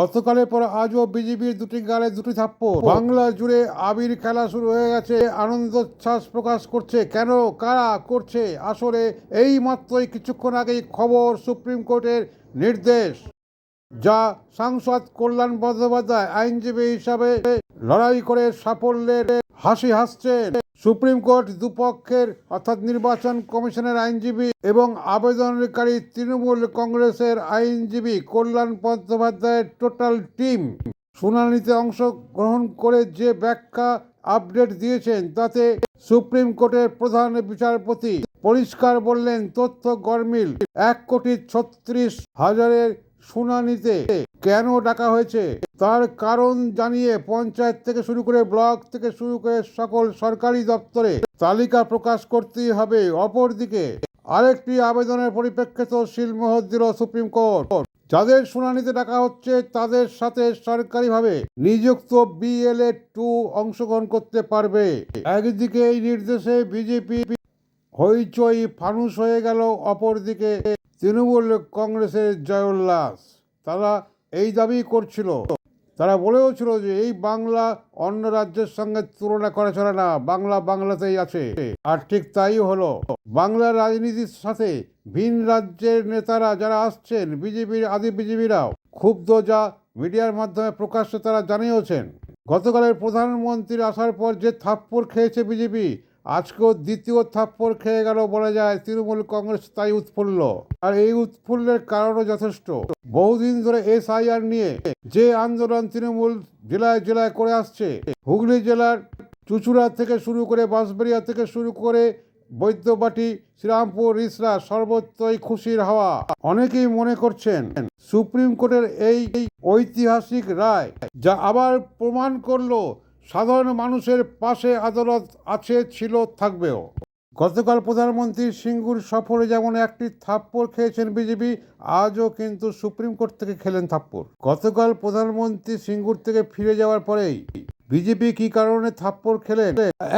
গতকালের পর আজও বিজেপির দুটি গালে দুটি থাপ্পড়। বাংলা জুড়ে আবির খেলা শুরু হয়ে গেছে আনন্দোচ্ছ্বাস প্রকাশ করছে। কেন, কারা করছে? আসলে এই মাত্রই কিছুক্ষণ আগেই খবর সুপ্রিম কোর্টের নির্দেশ, যা সাংসদ কল্যাণ বন্দ্যোপাধ্যায় আইনজীবী হিসাবে লড়াই করে সাফল্যের হাসি হাসছেন। সুপ্রিম কোর্ট দুপক্ষের, অর্থাৎ নির্বাচন কমিশনের আইনজীবী এবং আবেদনকারী তৃণমূল কংগ্রেসের আইনজীবী কল্যাণ বন্দ্যোপাধ্যায়ের টোটাল টিম শুনানিতে অংশগ্রহণ করে যে ব্যাখ্যা আপডেট দিয়েছেন তাতে সুপ্রিম কোর্টের প্রধান বিচারপতি পরিষ্কার বললেন, তথ্য গরমিল, এক কোটি ছত্রিশ হাজারের শুনানিতে কেন ডাকা হয়েছে? তার কারণ জানিয়ে পঞ্চায়েত থেকে শুরু করে ব্লক থেকে শুরু করে সকল সরকারি দপ্তরে তালিকা প্রকাশ করতেই হবে। অপরদিকে আরেকটি আবেদনের পরিপ্রেক্ষিতে শিলমোহর দিল সুপ্রিম কোর্ট। যাদের শুনানিতে ডাকা হচ্ছে, তাদের সাথে সরকারিভাবে নিযুক্ত বিএলএ টু অংশগ্রহণ করতে পারবে। একদিকে এই নির্দেশে বিজেপি হইচই ফানুস হয়ে গেল, অপরদিকে তৃণমূল কংগ্রেসের জয়োল্লাস। তারা এই দাবি করছিল। তারা বলেও ছিল যে এই বাংলা অন্য রাজ্যের সঙ্গে তুলনা করা চলে না, বাংলা বাংলাতেই আছে। আর ঠিক তাই হলো। বাংলা রাজনীতির সাথে ভিন রাজ্যের নেতারা যারা আসছেন, বিজেপির আদি বিজেপিরাও, ক্ষুব্ধ যা মিডিয়ার মাধ্যমে প্রকাশ্যে তারা জানিয়েছেন। গতকালের প্রধানমন্ত্রীর আসার পর যে থাপ্পড় খেয়েছে বিজেপি আজকেও দ্বিতীয় থাপ্পড় খেয়ে গেল বলা যায়, তৃণমূল কংগ্রেস তাই উৎফুল্ল। আর এই উৎফুল্লের কারণও যথেষ্ট। বহুদিন ধরে এসআইআর নিয়ে যে আন্দোলন তৃণমূল জেলায় জেলায় করে আসছে, হুগলি জেলার চুচুড়া থেকে শুরু করে বাঁশবেড়িয়া থেকে শুরু করে বৈদ্যবাটি, শ্রীরামপুর, রিসরা সর্বত্রই খুশির হাওয়া। অনেকেই মনে করছেন, সুপ্রিম কোর্টের এই ঐতিহাসিক রায় যা আবার প্রমাণ করল সাধারণ মানুষের পাশে আদালত আছে, ছিল, থাকবেও। গতকাল প্রধানমন্ত্রী সিঙ্গুর সফরে যেমন একটি থাপ্পড় খেয়েছেন বিজেপি, আজও কিন্তু সুপ্রিম কোর্ট থেকে খেলেন থাপ্পড়। গতকাল প্রধানমন্ত্রী সিঙ্গুর থেকে ফিরে যাওয়ার পরেই বিজেপি কি কারণে থাপ্পড় খেলে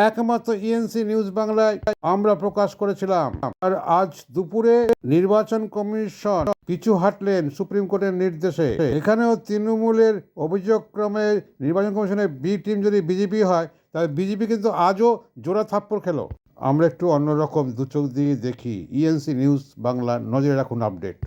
একমাত্র ইএনসি নিউজ বাংলায় আমরা প্রকাশ করেছিলাম। আর আজ দুপুরে নির্বাচন কমিশন পিছু হাঁটলেন সুপ্রিম কোর্টের নির্দেশে। এখানেও তৃণমূলের অভিযোগক্রমে নির্বাচন কমিশনের বি টিম যদি বিজেপি হয়, তাহলে বিজেপি কিন্তু আজও জোড়া থাপ্পড় খেলো। আমরা একটু অন্যরকম দু চোখ দিয়ে দেখি। ইএনসি নিউজ বাংলা নজরে রাখুন আপডেট।